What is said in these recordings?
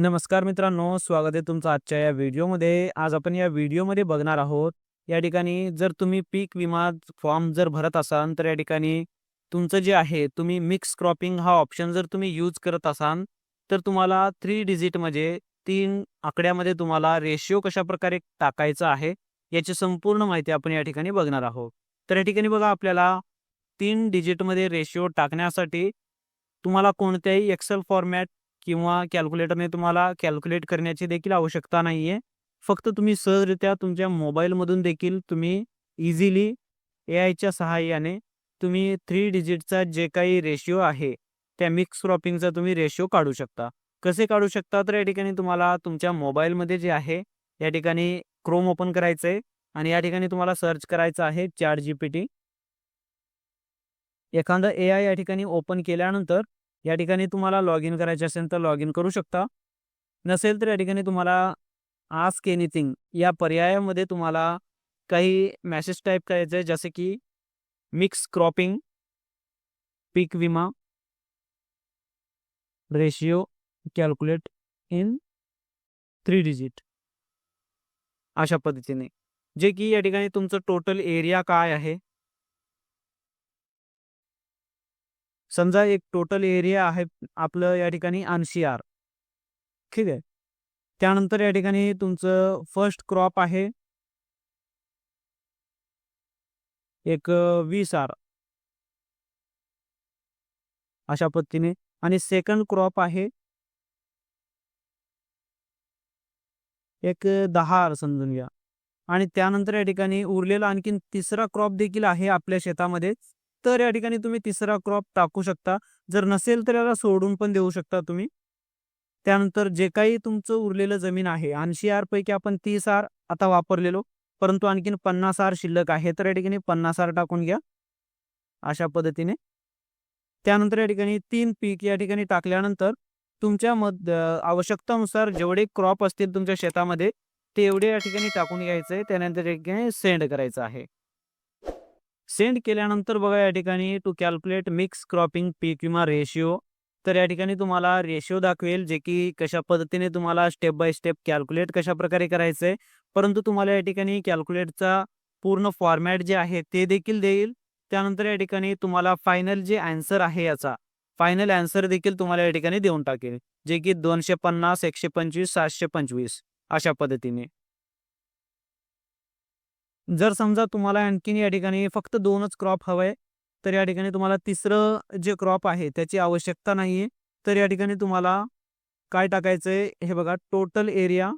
नमस्कार मित्रांनो, स्वागत आहे तुमचं आजच्या या व्हिडिओमध्ये. आज आपण या व्हिडिओमध्ये बघणार आहोत, या ठिकाणी जर तुम्ही पीक विमा फॉर्म जर भरत असाल, तर या ठिकाणी तुमचं जे आहे, तुम्ही मिक्स क्रॉपिंग हा ऑप्शन जर तुम्ही यूज करत असाल, तर तुम्हाला थ्री डिजिटमध्ये तीन आकड्यामध्ये तुम्हाला रेशिओ कशाप्रकारे टाकायचा आहे, याची संपूर्ण माहिती आपण या ठिकाणी बघणार आहोत. तर या ठिकाणी बघा आपल्याला तीन डिजिटमध्ये रेशिओ टाकण्यासाठी तुम्हाला कोणत्याही एक्सेल फॉर्मॅट किंवा कॅल्क्युलेटरने तुम्हाला कॅल्क्युलेट करण्याची देखील आवश्यकता नाहीये. फक्त तुम्ही सहजरित्या तुमच्या मोबाईलमधून देखील तुम्ही इझिली ए आयच्या सहाय्याने तुम्ही थ्री डिजिटचा जे काही रेशिओ आहे, त्या मिक्स क्रॉपिंगचा तुम्ही रेशिओ काढू शकता. कसे काढू शकता? तर या ठिकाणी तुम्हाला तुमच्या मोबाईलमध्ये जे आहे, या ठिकाणी क्रोम ओपन करायचंय आणि या ठिकाणी तुम्हाला सर्च करायचं आहे ChatGPT. एखादं आय या ठिकाणी ओपन केल्यानंतर या ठिकाणी तुम्हाला लॉग इन करायचे असेल तर लॉग इन करू शकता. नसेल तर या ठिकाणी तुम्हाला आस्क एनिथिंग या पर्यायामध्ये तुम्हाला काही मॅसेज टाईप करायचं आहे, जसे की मिक्स क्रॉपिंग पीक विमा ratio calculate in three digit. अशा पद्धतीने. जे की या ठिकाणी तुमचं टोटल एरिया काय आहे? समजा एक टोटल एरिया आहे आपलं या ठिकाणी 80 आर. ठीक आहे. त्यानंतर या ठिकाणी तुमचं फर्स्ट क्रॉप आहे एक वीस आर. अशा पद्धतीने आणि सेकंड क्रॉप आहे एक दहा आर समजून घ्या आणि त्यानंतर या ठिकाणी उरलेला आणखीन तिसरा क्रॉप देखील आहे आपल्या शेतामध्ये. तर या ठिकाणी तुम्ही तिसरा क्रॉप टाकू शकता. जर नसेल तर याला सोडून पण देऊ शकता तुम्ही. त्यानंतर जे काही तुमचं उरलेलं जमीन आहे 80 आर पैकी आपण तीस आर आता वापरलेलो, परंतु आणखीन 50 आर शिल्लक आहे. तर या ठिकाणी 50 आर टाकून घ्या. अशा पद्धतीने. त्यानंतर या ठिकाणी तीन पीक या ठिकाणी टाकल्यानंतर तुमच्या मध आवश्यकतानुसार जेवढे क्रॉप असतील तुमच्या शेतामध्ये, तेवढे या ठिकाणी टाकून घ्यायचंय. त्यानंतर या ठिकाणी सेंड करायचं आहे. सेंड केल्यानंतर बघा या ठिकाणी टू कॅल्क्युलेट मिक्स क्रॉपिंग पीक विमा रेशिओ तर या ठिकाणी तुम्हाला रेशिओ दाखवेल, जे की कशा पद्धतीने तुम्हाला स्टेप बाय स्टेप कॅल्क्युलेट कशा प्रकारे करायचंय. परंतु तुम्हाला या ठिकाणी कॅल्क्युलेटचा पूर्ण फॉर्मॅट जे आहे ते देखील देईल. त्यानंतर या ठिकाणी तुम्हाला फायनल जे अँसर आहे याचा, फायनल ॲन्सर देखील तुम्हाला या ठिकाणी देऊन टाकेल. जे की 250, 125, 725 अशा पद्धतीने. जर समजा तुम्हाला आणखीन या ठिकाणी फक्त दोनच क्रॉप हवंय, तर या ठिकाणी तुम्हाला तिसरं जे क्रॉप आहे त्याची आवश्यकता नाहीये. तर या ठिकाणी तुम्हाला काय टाकायचंय? हे बघा टोटल एरिया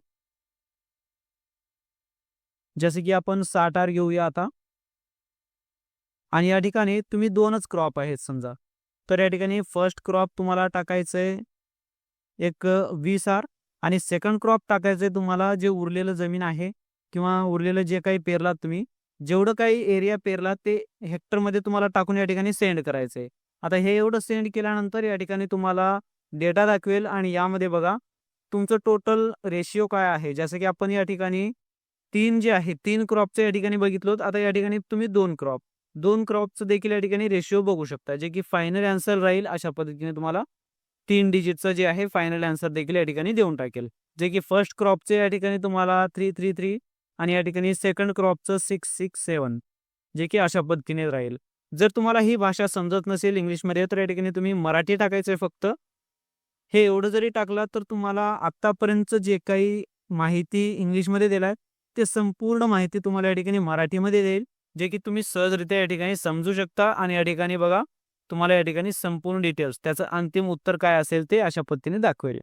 जसे की आपण साठ आर घेऊया आता. आणि या ठिकाणी तुम्ही दोनच क्रॉप आहेत समजा. तर या ठिकाणी फर्स्ट क्रॉप तुम्हाला टाकायचंय एक वीस आर आणि सेकंड क्रॉप टाकायचंय तुम्हाला जे उरलेलं जमीन आहे किंवा उरलेलं जे काही पेरलात तुम्ही, जेवढं काही एरिया पेरलात ते हेक्टरमध्ये तुम्हाला टाकून या ठिकाणी सेंड करायचंय. आता हे एवढं सेंड केल्यानंतर या ठिकाणी तुम्हाला डेटा दाखवेल आणि यामध्ये बघा तुमचं टोटल रेशिओ काय आहे? जसं की आपण या ठिकाणी तीन जे आहे तीन क्रॉपचं या ठिकाणी बघितलं आता या ठिकाणी तुम्ही दोन क्रॉप दोन क्रॉपचं देखील या ठिकाणी रेशिओ बघू शकता. जे की फायनल ॲन्सर राहील अशा पद्धतीने तुम्हाला तीन डिजिटचं जे आहे फायनल ॲन्सर देखील या ठिकाणी देऊन टाकेल. जे की फर्स्ट क्रॉपचे या ठिकाणी तुम्हाला 333 आणि या ठिकाणी सेकंड क्रॉपचं 667 जे की अशा पद्धतीने राहील. जर तुम्हाला ही भाषा समजत नसेल इंग्लिशमध्ये तर या ठिकाणी तुम्ही मराठी टाकायचंय फक्त. हे एवढं जरी टाकलं तर तुम्हाला आत्तापर्यंत जे काही माहिती इंग्लिशमध्ये दिलाय, ते संपूर्ण माहिती तुम्हाला या ठिकाणी मराठीमध्ये देईल. जे की तुम्ही सहजरित्या या ठिकाणी समजू शकता आणि या ठिकाणी बघा तुम्हाला या ठिकाणी संपूर्ण डिटेल्स त्याचं अंतिम उत्तर काय असेल ते अशा पद्धतीने दाखवेल.